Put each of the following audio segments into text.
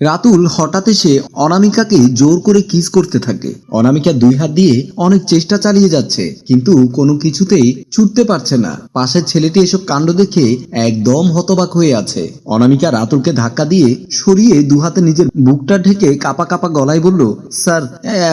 রাতুল হঠাৎ এসে অনামিকাকে জোর করে কিস করতে থাকে। অনামিকা দুই হাত দিয়ে অনেক চেষ্টা চালিয়ে যাচ্ছে, কিন্তু কোনো কিছুতেই ছুটতে পারছে না। পাশের ছেলেটি এসব কাণ্ড দেখে একদম হতবাক হয়ে আছে। অনামিকা রাতুলকে ধাক্কা দিয়ে সরিয়ে দু হাতে নিজের বুকটা ঢেকে কাপা কাপা গলায় বলল, স্যার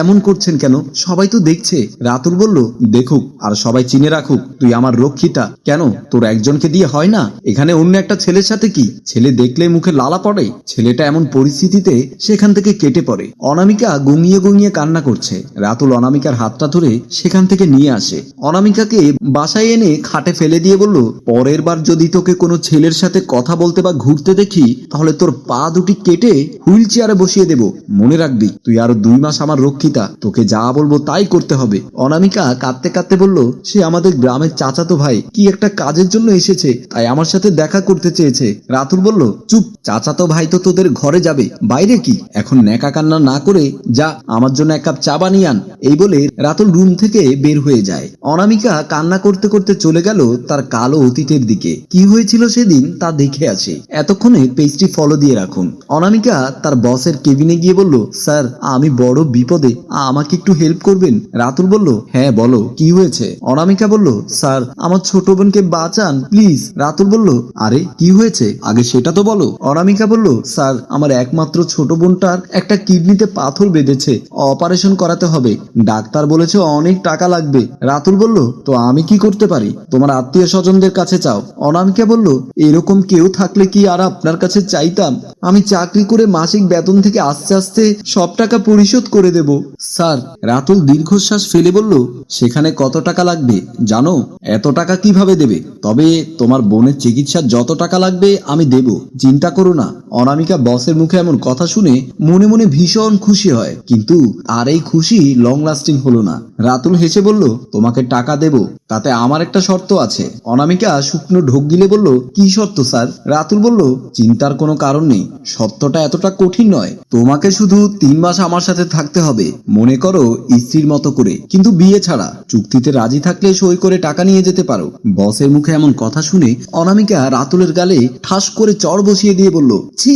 এমন করছেন কেন? সবাই তো দেখছে। রাতুল বলল, দেখুক, আর সবাই চিনে রাখুক, তুই আমার রক্ষিতা। কেন, তোর একজনকে দিয়ে হয় না? এখানে অন্য একটা ছেলের সাথে কি? ছেলে দেখলে মুখে লালা পড়ে? ছেলেটা এমন পরিস্থিতিতে সেখান থেকে কেটে পড়ে। অনামিকা গুঙিয়ে গঙিয়ে কান্না করছে। রাতুল অনামিকার হাতটা ধরে সেখান থেকে নিয়ে আসে। অনামিকাকে বাসায় এনে খাটে ফেলে দিয়ে বলল, পরের বার যদি তোকে কোনো ছেলের সাথে কথা বলতে বা ঘুরতে দেখি, তাহলে তোর পা দুটি কেটে হুইল চেয়ারে বসিয়ে দেব। মনে রাখবি, তুই আরও দুই মাস আমার রক্ষিতা। তোকে যা বলব তাই করতে হবে। অনামিকা কাঁদতে কাঁদতে বলল, সে আমাদের গ্রামের চাচাতো ভাই। কি একটা কাজের জন্য এসেছে, তাই আমার সাথে দেখা করতে চেয়েছে। রাতুল বলল, চুপ, চাচাতো ভাই তো তোদের ঘরে যাবে। বাইরে কি? এখন ন্যাকা কান্না না করে যা, আমার জন্য এক কাপ চা বানিয়ে আন। এই বলে রাতুল রুম থেকে বের হয়ে যায়। অনামিকা কান্না করতে করতে চলে গেল তার কালো অতীতের দিকে। কি হয়েছিল সেদিন তা দেখে আছে এতক্ষণে পেজটি ফলো দিয়ে রাখুন। অনামিকা তার বসের কেবিনে গিয়ে বলল, স্যার, আমি বড় বিপদে, আমাকে একটু হেল্প করবেন? রাতুল বলল হ্যাঁ বলো, কি হয়েছে? অনামিকা বলল, স্যার, আমার ছোট বোনকে বাঁচান প্লিজ রাতুল বলল, আরে, কি হয়েছে? আগে সেটা তো বলো। অনামিকা বলল, স্যার, আমার একমাত্র ছোট বোনটার একটা কিডনিতে পাথর বেঁধেছে। অপারেশন করাতে হবে। ডাক্তার বলেছে অনেক টাকা লাগবে। রাতুল বলল, তো আমি কি করতে পারি? তোমার আত্মীয় স্বজনদের কাছে চাও। অনামিকা বলল, এরকম কেউ থাকলে কি আর আপনার কাছে চাইতাম? আমি চাকরি করে মাসিক বেতন থেকে আস্তে আস্তে সব টাকা পরিশোধ করে দেব। স্যার, রাতুল দীর্ঘশ্বাস ফেলে বলল, সেখানে কত টাকা লাগবে? জানো, এত টাকা কীভাবে দেবে? তবে তোমার বোনের চিকিৎসার যত টাকা লাগবে আমি দেব। চিন্তা করো না। অনামিকা বসের মুখে এমন কথা শুনে মনে মনে ভীষণ খুশি হয়। কিন্তু আর এই খুশি লং লাস্টিং হলো না। রাতুল হেসে বলল, তোমাকে টাকা দেব, তাতে আমার একটা শর্ত আছে। অনামিকা শুকনো ঢোক গিলে বলল, কি শর্ত, স্যার? রাতুল বলল, চিন্তার কোনো কারণ নেই। সত্যটা এতটা কঠিন নয়। তোমাকে শুধু তিন মাস আমার সাথে থাকতে হবে। মনে করো স্ত্রীর মতো করে। কিন্তু বিয়ে ছাড়া চুক্তিতে রাজি থাকলে সই করে টাকা নিয়ে যেতে পারো। বসের মুখে এমন কথা শুনে অনামিকা রাতুলের গালে ঠাস করে চড় বসিয়ে দিয়ে বলল, ছি,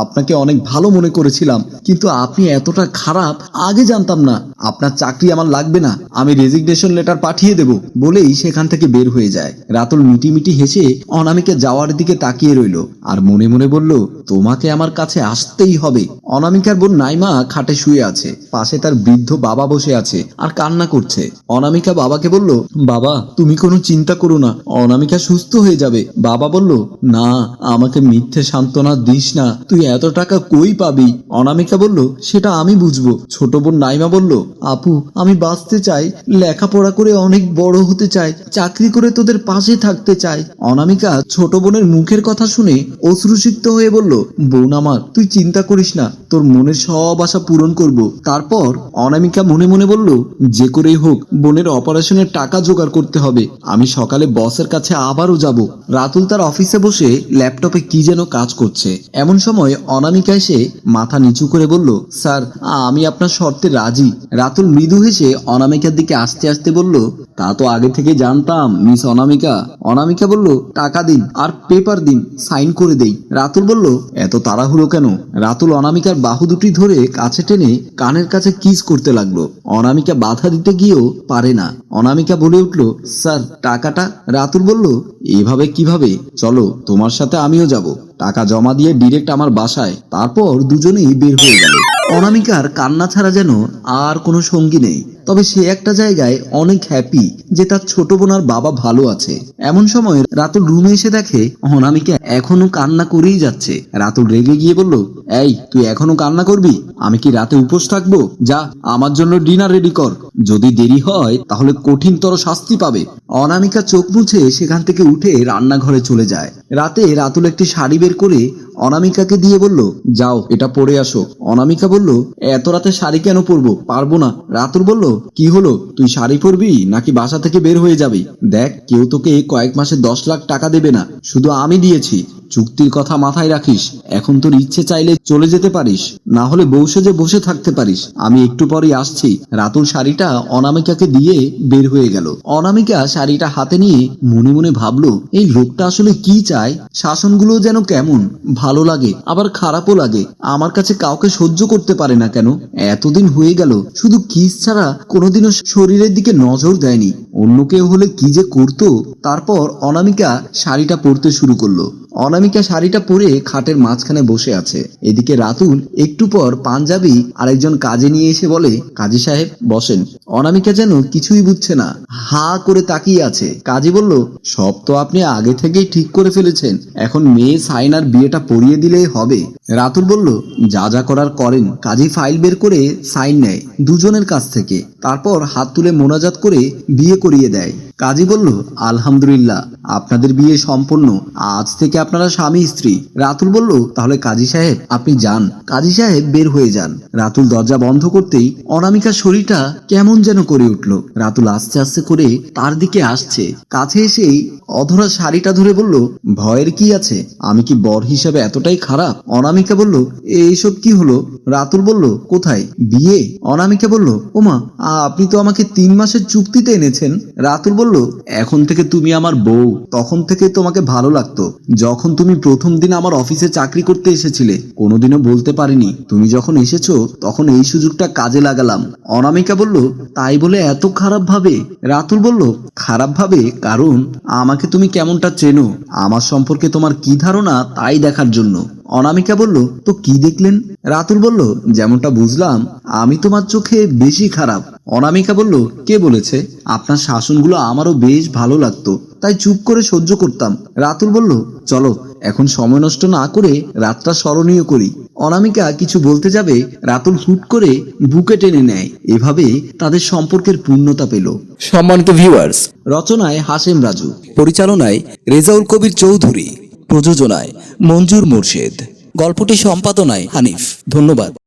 আপনাকে অনেক ভালো মনে করেছিলাম, কিন্তু আপনি এতটা খারাপ, আগে জানতাম না। আপনার চাকরি আমার লাগবে না, আমি রেজিগনেশন লেটার পাঠিয়ে দেব, বলেই সেখান থেকে বের হয়ে যায়। রাতুল মিটি মিটি হেসে অনামিকা যাওয়ার দিকে তাকিয়ে রইল আর মনে মনে বলল, তোমাকে আমার কাছে আসতেই হবে। অনামিকার বোন নাইমা খাটে শুয়ে আছে, পাশে তার বৃদ্ধ বাবা বসে আছে আর কান্না করছে। অনামিকা বাবাকে বলল, বাবা, তুমি কোনো চিন্তা করো না, অনামিকা সুস্থ হয়ে যাবে। বাবা বলল, না, আমাকে মিথ্যে সান্ত্বনা দিস না, তুই এত টাকা কই পাবি? অনামিকা বলল, সেটা আমি বুঝব। ছোট বোন নাইমা বলল, আপু, আমি বাঁচতে চাই, লেখাপড়া করে অনেক বড় হতে চাই, চাকরি করে তোদের পাশে থাকতে চাই। অনামিকা ছোট বোনের মুখের কথা শুনে অশ্রুসিক্ত হয়ে বলল, বোন আমার, তুই চিন্তা করিস না, তোর মনের সব আশা পূরণ করব। তারপর অনামিকা মনে মনে বলল, যে করেই হোক, বোনের অপারেশনের টাকা জোগাড় করতে হবে। আমি সকালে বসের কাছে আবারও যাব। রাতুল তার অফিসে বসে ল্যাপটপে কি যেন কাজ করছে। এমন সময় অনামিকা এসে মাথা নিচু করে বলল, স্যার, আমি আপনার শর্তে রাজি। রাতুল মৃদু হেসে অনামিকার দিকে আস্তে আস্তে বলল তা তো আগে থেকে জানতাম, মিস অনামিকা। অনামিকা বলল, টাকা দিন আর পেপার দিন, সাইন করে দেই। রাতুল বলল, এত তাড়াহুড়ো কেন? রাতুল অনামিকার বাহু দুটি ধরে কাছে টেনে কানের কাছে কিস করতে লাগল। অনামিকা বাধা দিতে গিয়েও পারে না। অনামিকা বলে উঠল, স্যার, টাকাটা? রাতুল বলল, এভাবে কীভাবে? চলো, তোমার সাথে আমিও যাব। টাকা জমা দিয়ে ডিরেক্ট আমার বাসায়। তারপর দুজনেই বের হয়ে গেল। অনামিকার কান্না ছাড়া যেন আর কোনো সঙ্গী নেই। তবে সে একটা জায়গায় অনেক হ্যাপি যে তার ছোট বোনার বাবা ভালো আছে। এমন সময় রাতুল রুমে এসে দেখে, অনামিকা এখনও কান্না করেই যাচ্ছে। রাতুল রেগে গিয়ে বলল, এই, তুই এখনও কান্না করবি? আমি কি রাতে উপোস থাকব? যা, আমার জন্য ডিনার রেডি কর। যদি দেরি হয়, তাহলে কঠিনতর শাস্তি পাবে। অনামিকা চোখ মুছে সেখান থেকে উঠে রান্নাঘরে চলে যায়। রাতে রাতুল একটি শাড়ি বের করে অনামিকাকে দিয়ে বলল, যাও, এটা পরে আসো। অনামিকা বলল, এত রাতে শাড়ি কেন পরবো? পারব না। রাতুর বলল, কি হলো? তুই শাড়ি পরবি নাকি বাসা থেকে বের হয়ে যাবি? দেখ, কেউ তোকে কয়েক মাসে দশ লাখ টাকা দেবে না। শুধু আমি দিয়েছি। চুক্তির কথা মাথায় রাখিস। এখন তোর ইচ্ছে চাইলে চলে যেতে পারিস। না হলে বসে যে বসে থাকতে পারিস। আমি একটু পরেই আসছি। রাতুল শাড়িটা অনামিকাকে দিয়ে বের হয়ে গেল। অনামিকা শাড়িটা হাতে নিয়ে মনে মনে ভাবলো, এই লোকটা আসলে কি চায়? শাসনগুলো যেন কেমন? ভালো লাগে, আবার খারাপও লাগে। আমার কাছে কাউকে সহ্য করতে পারে না কেন? এতদিন হয়ে গেল। শুধু কিস ছাড়া কোনোদিনও শরীরের দিকে নজর দেয়নি। অন্য কেউ হলে কি যে করতো? তারপর অনামিকা শাড়িটা পরতে শুরু করল। অনামিকা শাড়িটা পরে খাটের মাঝখানে বসে আছে। এদিকে রাতুল একটু পর পাঞ্জাবি আরেকজন কাজে নিয়ে এসে বলে, কাজী সাহেব, বসেন। অনামিকা যেন কিছুই বুঝছে না, হা করে তাকিয়ে আছে। কাজী বলল, সব তো আপনি আগে থেকেই ঠিক করে ফেলেছেন। এখন মেয়ে সাইনার বিয়েটা পড়িয়ে দিলেই হবে। রাতুল বলল, যা যা করার করেন। কাজী ফাইল বের করে সাইন নেয় দুজনের কাছ থেকে। তারপর হাত তুলে মোনাজাত করে বিয়ে করিয়ে দেয়। কাজী বলল, আলহামদুলিল্লাহ, আপনাদের বিয়ে সম্পন্ন আজ থেকে আপনারা স্বামী, স্ত্রী। রাতুল বলল, তাহলে কাজী সাহেব, আপনি যান। কাজী সাহেব বের হয়ে যান। রাতুল দরজা বন্ধ করতেই অনামিকার শরীরটা কেমন যেন করে উঠল। রাতুল আস্তে আস্তে করে তার দিকে আসছে। কাছে এসেই অধরা শাড়িটা ধরে বলল, ভয়ের কি আছে? আমি কি বর হিসাবে এতটাই খারাপ? অনামিকা বলল, এইসব কি হলো? রাতুল বলল, কোথায়? বিয়ে? অনামিকা বলল, ওমা, আপনি তো আমাকে তিন মাসের চুক্তিতে এনেছেন। রাতুল বলল, এখন থেকে তুমি আমার বউ। তখন থেকে তোমাকে ভালো লাগতো। যখন তুমি প্রথম দিন আমার অফিসে চাকরি করতে এসেছিলে, কোনোদিনও বলতে পারিনি। তুমি যখন এসেছ, তখন এই সুযোগটা কাজে লাগালাম। অনামিকা বলল, তাই বলে এত খারাপ ভাবে? রাতুল বলল, খারাপ ভাবে? কারণ আমাকে তুমি কেমনটা চেনো? আমার সম্পর্কে তোমার কি ধারণা তাই দেখার জন্য। অনামিকা বলল তো কি দেখলেন? রাতুল বলল যেমনটা বুঝলাম আমি তোমার চোখে বেশি খারাপ। অনামিকা বলল কে বলেছে? আপনার শাসনগুলো আমারও বেশ ভালো লাগতো তাই চুপ করে সহ্য করতাম। রাতুল বলল চলো এখন সময় নষ্ট না করে রাতটা স্মরণীয় করি। অনামিকা কিছু বলতে যাবে রাতুল হুট করে বুকে টেনে নেয় এভাবে তাদের সম্পর্কের পূর্ণতা পেল। সম্মানিত ভিউয়ার্স রচনায় হাসেম রাজু পরিচালনায় রেজাউল কবির চৌধুরী। প্রযোজনায় মঞ্জুর মুর্শিদ। গল্পটি সম্পাদনায় হানিফ। ধন্যবাদ।